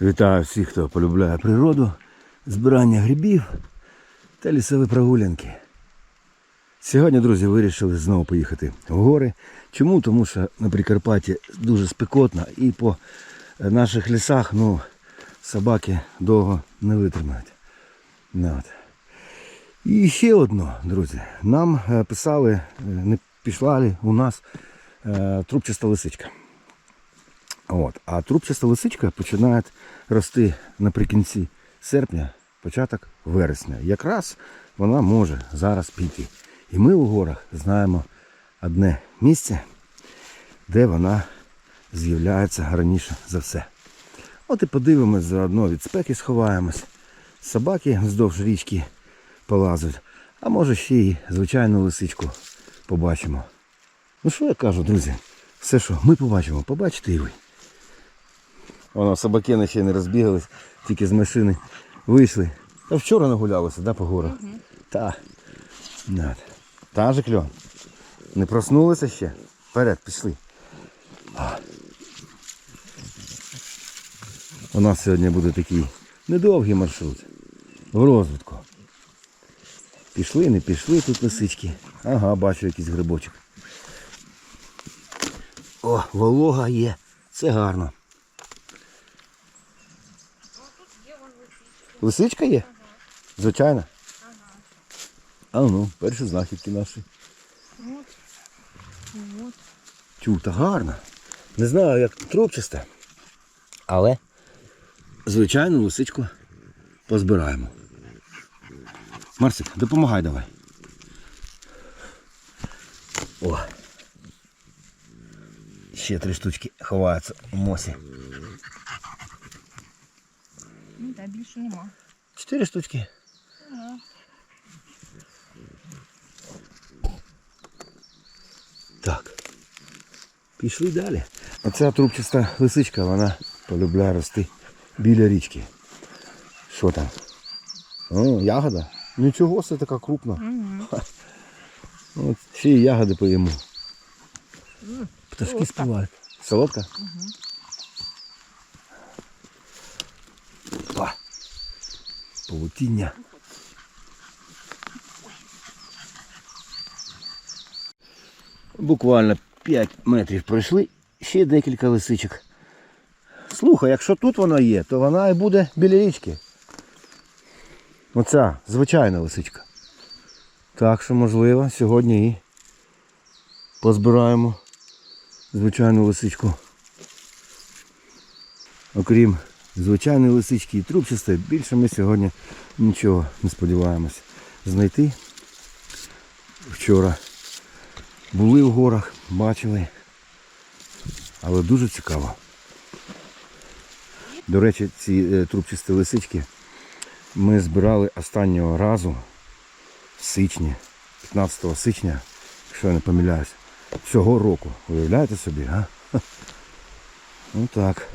Вітаю всіх, хто полюбляє природу, збирання грибів та лісові прогулянки. Сьогодні, друзі, вирішили знову поїхати в гори. Чому? Тому що на Прикарпатті дуже спекотно і по наших лісах ну, собаки довго не витримають. Ну, от. І ще одно, друзі. Нам е, писали, е, не пішла ли у нас е, трубчаста лисичка. От. А трубчаста лисичка починає рости наприкінці серпня, початок вересня. Якраз вона може зараз піти. І ми у горах знаємо одне місце, де вона з'являється раніше за все. От і подивимось, заодно від спеки сховаємось. Собаки вздовж річки полазять, а може ще й звичайну лисичку побачимо. Ну що я кажу, друзі? Все, що ми побачимо, побачите і ви. Воно собаки ще не розбігались, тільки з машини вийшли. Та вчора нагулялися, да, по горах? Та. Над. Та же кльон. Не проснулися ще? Вперед, пішли. У нас сьогодні буде такий недовгий маршрут. В розвитку. Пішли, не пішли тут лисички. Ага, бачу якийсь грибочок. О, волога є. Це гарно. Лисичка є? Звичайно. А ну, перші знахідки наші. Чу, та гарно. Не знаю, як трубчаста. Але звичайну лисичку позбираємо. Марсик, допомагай давай. О. Ще три штучки ховаються у мосі. Більше нема. Чотири штучки. Так. Пішли далі. Оця трубчаста лисичка, вона полюбляє рости біля річки. Що там? О, ягода? Нічого, це така крупна. Ха. От ще й ягоди поїмо. Пташки співають. Солодка? Па. Павутіння. Буквально 5 метрів пройшли, ще декілька лисичок. Слухай, якщо тут вона є, то вона і буде біля річки. Оця звичайна лисичка. Так що, можливо, сьогодні і позбираємо звичайну лисичку. Окрім звичайної лисички і трубчастої, більше ми сьогодні нічого не сподіваємось знайти. Вчора були в горах, бачили. Але дуже цікаво. До речі, ці е, трубчасті лисички ми збирали останнього разу в січні, 15 січня, якщо я не помиляюсь, цього року. Уявляєте собі, а? Ну так.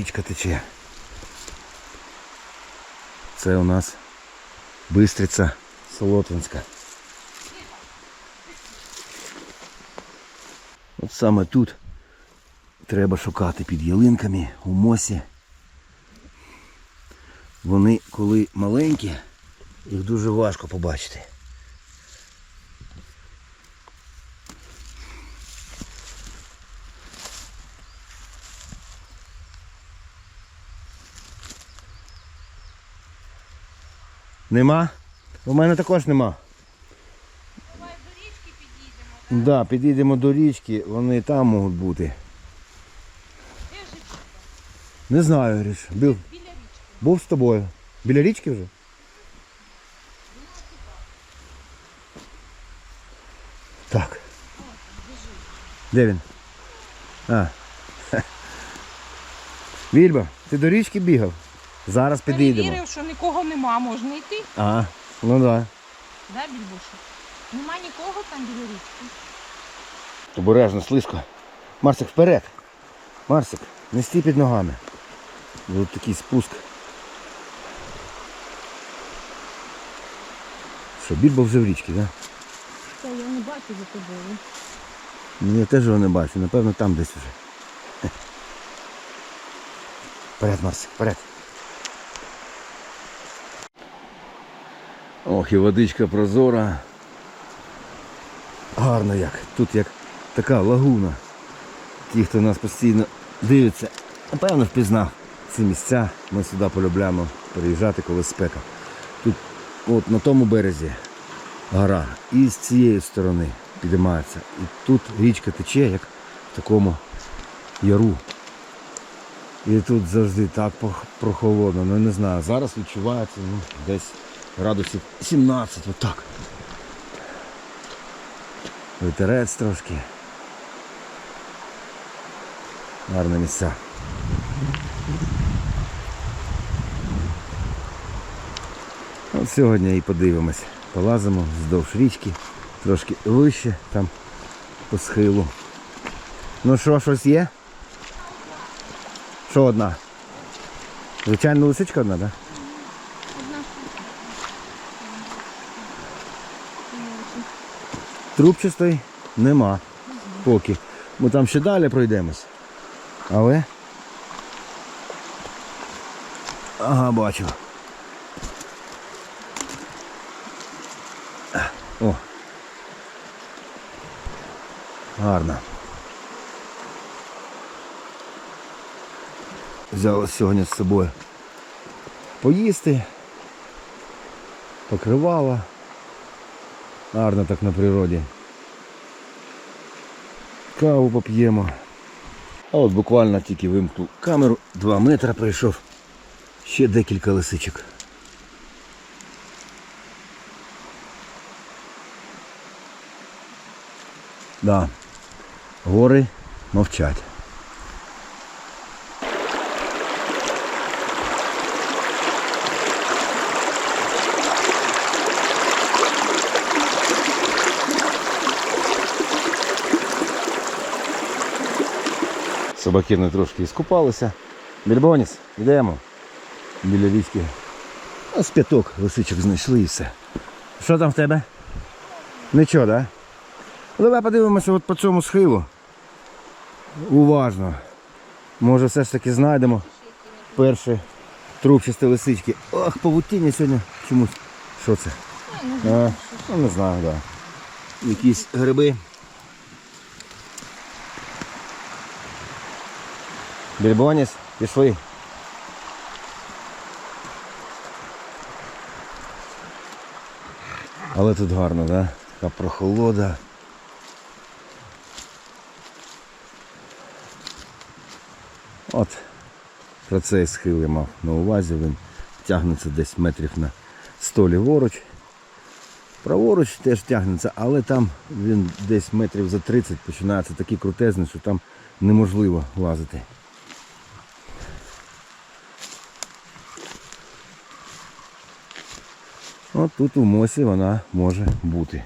Річка тече. Це у нас Бистриця Солотвинська. От саме тут треба шукати під ялинками у мосі. Вони коли маленькі, їх дуже важко побачити. Нема? У мене також нема. Давай до річки підійдемо. Так, да, підійдемо до річки, вони там можуть бути. Де ж річка? Не знаю, Ріш. Був, Біля річки. був з тобою. Біля річки вже? Так. Де він? А. Вільба, ти до річки бігав? Зараз підійдемо. Перевірив, що нікого нема, можна йти. А, ну так. Да. Да, більбуша? Нема нікого там біля річки. Обережно, слизько. Марсик, вперед. Марсик, не стій під ногами. Ось такий спуск. Що, більбо вже в річці, так? Да? Та я не бачу за тобою. Ну, Я теж його не бачу, напевно там десь вже. Вперед, Марсик, вперед. Ох, і водичка прозора. Гарно як. Тут як така лагуна. Ті, хто нас постійно дивиться, напевно впізнав ці місця. Ми сюди полюбляємо переїжджати, коли спека. Тут от на тому березі гора. І з цієї сторони підіймається. І тут річка тече, як в такому яру. І тут завжди так прохолодно. Ну не знаю. Зараз відчувається ну, десь градусів 17, отак. Вітерець трошки. Гарне місця. От сьогодні і подивимось. Полазимо вздовж річки, трошки вище там по схилу. Ну що, щось є? Що одна? Звичайно, лисичка одна, так? Да? Одна штука. Трубчастої нема. Поки. Ми там ще далі пройдемось. Але. Ага, бачу. О. Гарно. Взяла сьогодні з собою поїсти, покривала. Гарно так на природі. Каву поп'ємо. А от буквально тільки вимкнув камеру, 2 метри пройшов. Ще декілька лисичок. Да. Гори мовчать. Собакини трошки іскупалися. Більбоніс, йдемо. Біля річки. А з п'яток лисичок знайшли і все. Що там в тебе? Нічого, так? Да? Ну, давай подивимося от по цьому схилу. Уважно. Може все ж таки знайдемо перші трубчасті лисички. Ох, павутіння сьогодні чомусь. Що це? А, ну не знаю, так. Да. Якісь гриби. Більбоніс, пішли. Але тут гарно, да? Така прохолода. От про цей схил я мав на увазі, він тягнеться десь метрів на 100 ліворуч. Праворуч теж тягнеться, але там він десь метрів за 30 починається такий крутезний, що там неможливо лазити. От тут у мосі вона може бути.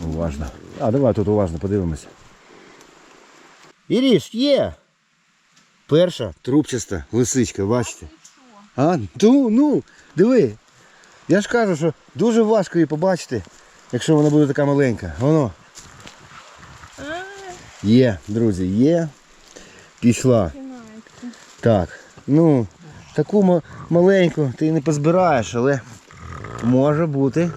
Уважно. А, давай тут уважно подивимося. Іріш, є! Перша трубчаста лисичка, бачите? А, ну, ну, диви. Я ж кажу, що дуже важко її побачити, якщо вона буде така маленька. Воно. Є, друзі, є. Пішла. Так, ну, таку маленьку ти не позбираєш, але може бути,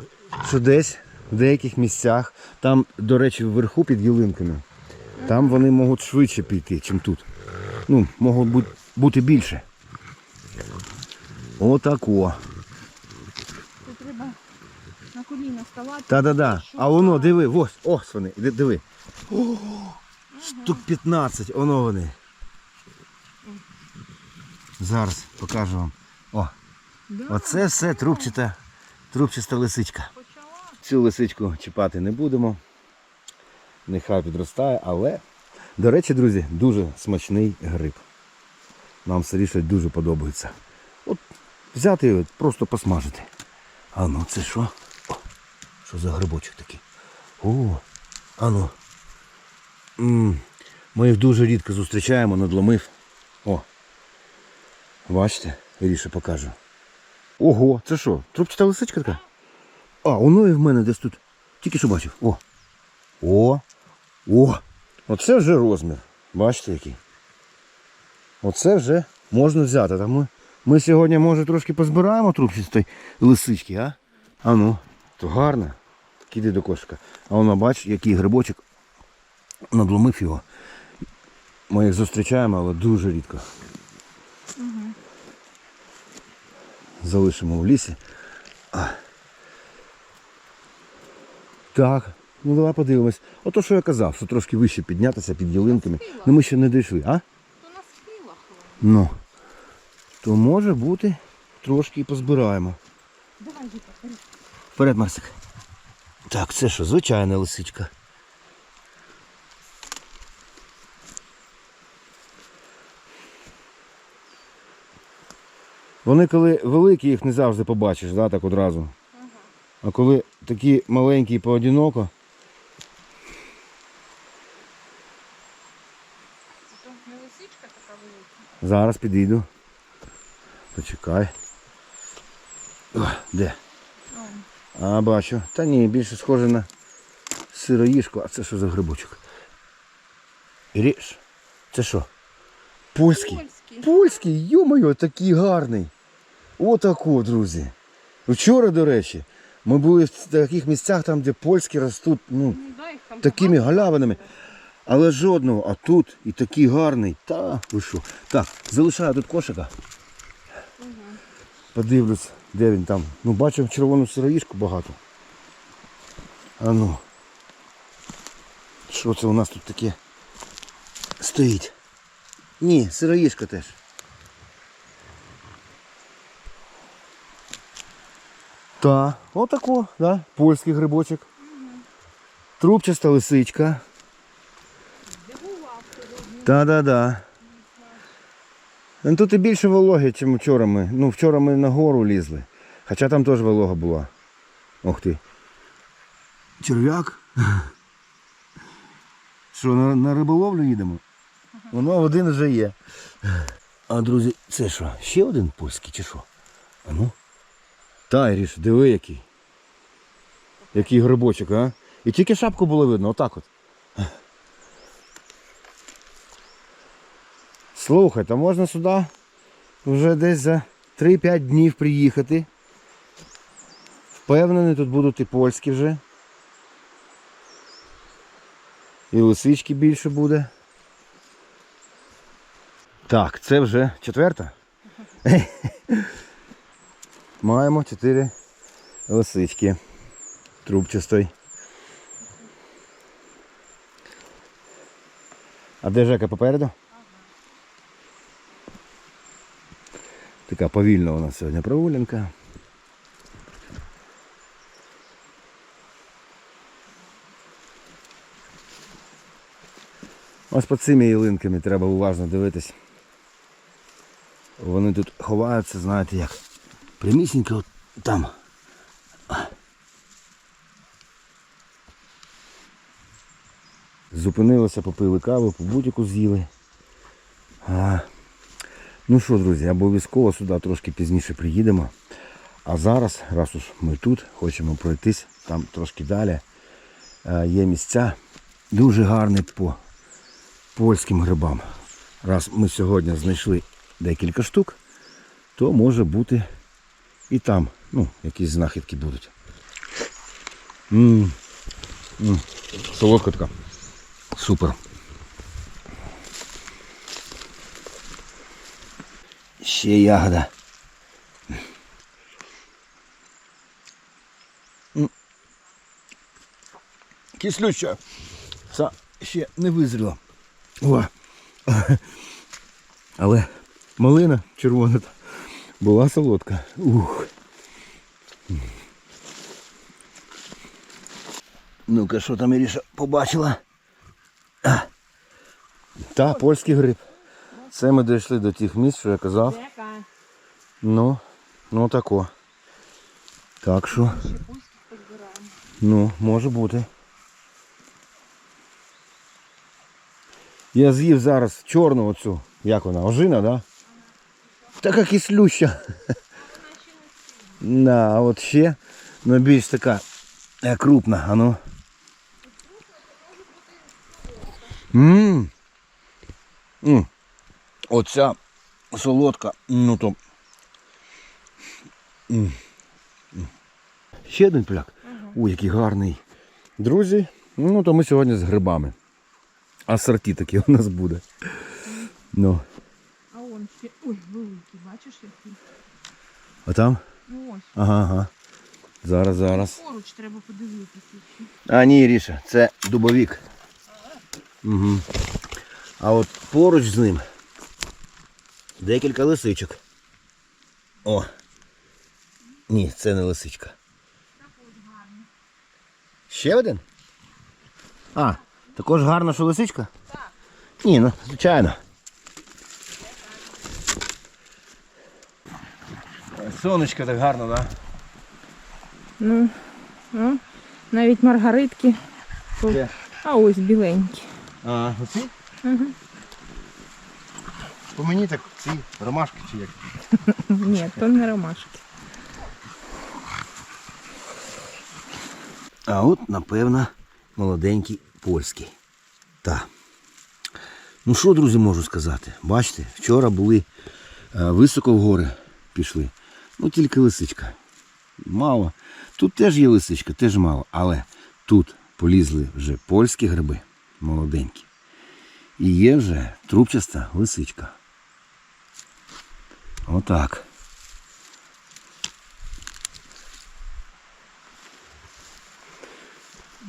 що десь в деяких місцях, там, до речі, вверху під ялинками, там вони можуть швидше піти, ніж тут. Ну, можуть бути, більше. Отако. Треба на коліна ставати. Та-да-да. А воно, диви, ось, ось вони, диви. О, штук 15, воно вони. Зараз покажу вам. О, оце все трубчата, трубчаста лисичка. Цю лисичку чіпати не будемо. Нехай підростає, але, до речі, друзі, дуже смачний гриб. Нам Саріша дуже подобається. От взяти і просто посмажити. А ну це що? О, що за грибочок такий? О, а ну. м Ми їх дуже рідко зустрічаємо, надломив. О. Бачите, Іріше покажу. Ого, це що? Трубчата лисичка така? А, воно і в мене десь тут. Тільки що бачив. О. О. О. Оце вже розмір. Бачите який? Оце вже можна взяти. Так ми, ми сьогодні, може, трошки позбираємо трубчастої лисички, а? А ну, то гарно. Киди до кошика. А воно, бач, який грибочок надломив його. Ми їх зустрічаємо, але дуже рідко. Залишимо в лісі. Так, ну давай подивимось. Ото що я казав, що трошки вище піднятися під ялинками. Ну ми ще не дійшли, а? Схилах. Ну. То може бути, трошки і позбираємо. Давай, Віка, вперед. Вперед, Марсик. Так, це що, звичайна лисичка. Вони коли великі, їх не завжди побачиш, да, так одразу. А коли такі маленькі і поодиноко, То не лисичка така велика. зараз підійду. Почекай. О, де? О, А, бачу. Та ні, більше схоже на сироїшку. А це що за грибочок? Ріж. Це що? Польський. Польський. Польський, йо-моє, такий гарний. Отако, друзі. Вчора, до речі, ми були в таких місцях, там, де польські ростуть, ну, Ну, такими галявинами. Але жодного, а тут і такий гарний. Та ви що? Так, залишаю тут кошика. Подивлюсь, де він там. Ну, бачу червону сироїшку багато. А ну. Що це у нас тут таке стоїть? Ні, сироїшка теж. Та, отако, да, польський грибочок. Трубчаста лисичка. Та-да-да. Ну, Тут і більше вологи, ніж вчора ми. Ну, вчора ми на гору лізли. Хоча там теж волога була. Ох ти. Черв'як. Що, на, на риболовлю їдемо? Воно один вже є. А друзі, це що? Ще один польський чи що? А ну. Та, Іріш, диви який. Який грибочок, а? І тільки шапку було видно, отак от. Слухай, то можна сюди вже десь за 3-5 днів приїхати. Впевнений, тут будуть і польські вже. І лисички більше буде. Так, це вже четверта. Маємо 4 лисички. Трубчастой. А де Жека попереду? Така повільна у нас сьогодні прогулянка. Ось по цими ялинками треба уважно дивитись. Вони тут ховаються, знаєте як. Прямісінько там. Зупинилися, попили каву, по бутіку з'їли. Ну що, друзі, обов'язково сюди трошки пізніше приїдемо. А зараз, раз уж ми тут, хочемо пройтись, там трошки далі. е, Є місця дуже гарні по польським грибам. Раз ми сьогодні знайшли декілька штук, то може бути і там ну, якісь знахідки будуть. М, м, Солодка така. Супер. Ще ягода. М. Кислюча. Це ще не визріла. О. Але малина червона та була солодка. Ух. Ну-ка, що там Іріша побачила? А. Та, польський гриб. Це ми дійшли до тих місць, що я казав. Ну, ну тако. Так що, ну, може бути. Я з'їв зараз чорну оцю, як вона, ожина, да? Така кислюща. Да, а от ще, ну більш така е, крупна, а ну. Ммм. Оця солодка, ну то. М. М. Ще один пляк. Ой, який гарний. Друзі, ну то ми сьогодні з грибами. Асорті такі у нас буде. Ну, А он ще. Ой, великий, бачиш який? а там? Ну ось. Ага, ага. Зараз, зараз. Поруч треба подивитися. А ні, Ріша, це дубовік. Угу. А от поруч з ним декілька лисичок. О. Ні, це не лисичка. Ще один? А, також гарно, що лисичка? Так. Ні, ну, звичайно. Сонечко так гарно, так? Да? Ну, ну, навіть маргаритки. Де? А ось біленькі. А, оці? Угу. По мені так ці ромашки чи як? Ні, то не ромашки. А от, напевно, молоденький польський. Так. Ну що, друзі, можу сказати? Бачите, вчора були е, високо в гори пішли. Ну тільки лисичка. Мало. Тут теж є лисичка, теж мало. Але тут полізли вже польські гриби, молоденькі. І є вже трубчаста лисичка. Отак.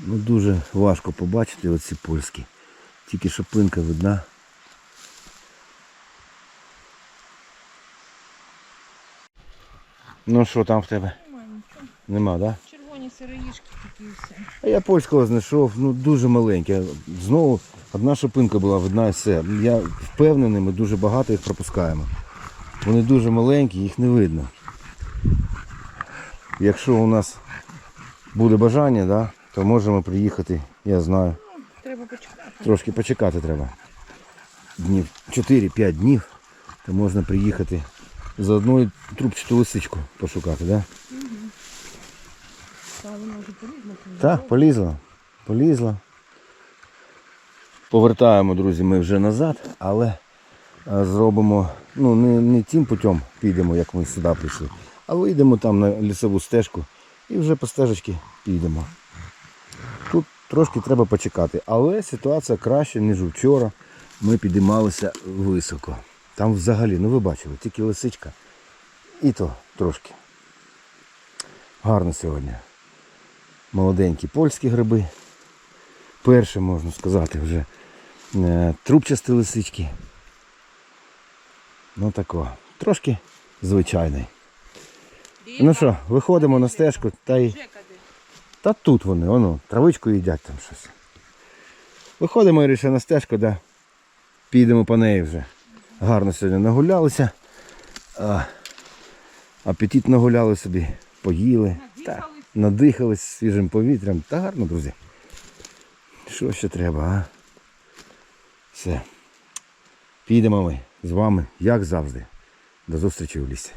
Ну дуже важко побачити оці польські. Тільки шопинка видна. Ну що там в тебе? Немає нічого. Нема, так? Да? Червоні сироїшки такі все. А я польського знайшов, ну дуже маленьке. Знову одна шипинка була видна і все. Я впевнений, ми дуже багато їх пропускаємо. Вони дуже маленькі, їх не видно. Якщо у нас буде бажання, да, то можемо приїхати, я знаю. Треба почекати. Трошки почекати треба. Днів 4-5 днів, то можна приїхати за одну трубчату лисичку пошукати, да? Так, полізла. Полізла. Повертаємо, друзі, ми вже назад, але зробимо, ну, не, не тим путем підемо, як ми сюди прийшли, а вийдемо там на лісову стежку і вже по стежечці підемо. Тут трошки треба почекати, але ситуація краща, ніж вчора. Ми підіймалися високо. Там взагалі, ну ви бачили, тільки лисичка. І то трошки. Гарно сьогодні молоденькі польські гриби. Перше, можна сказати, вже е, трубчасті лисички. Ну тако. Трошки звичайний. Ну що, виходимо на стежку та й. Та тут вони, воно, травичку їдять там щось. Виходимо Іріша, на стежку, да. Підемо по неї вже. Гарно сьогодні нагулялися. А, апетит нагуляли собі, поїли. Та, надихались свіжим повітрям. Та гарно, друзі. Що ще треба, а? Все. Підемо ми з вами, як завжди. До зустрічі у лісі.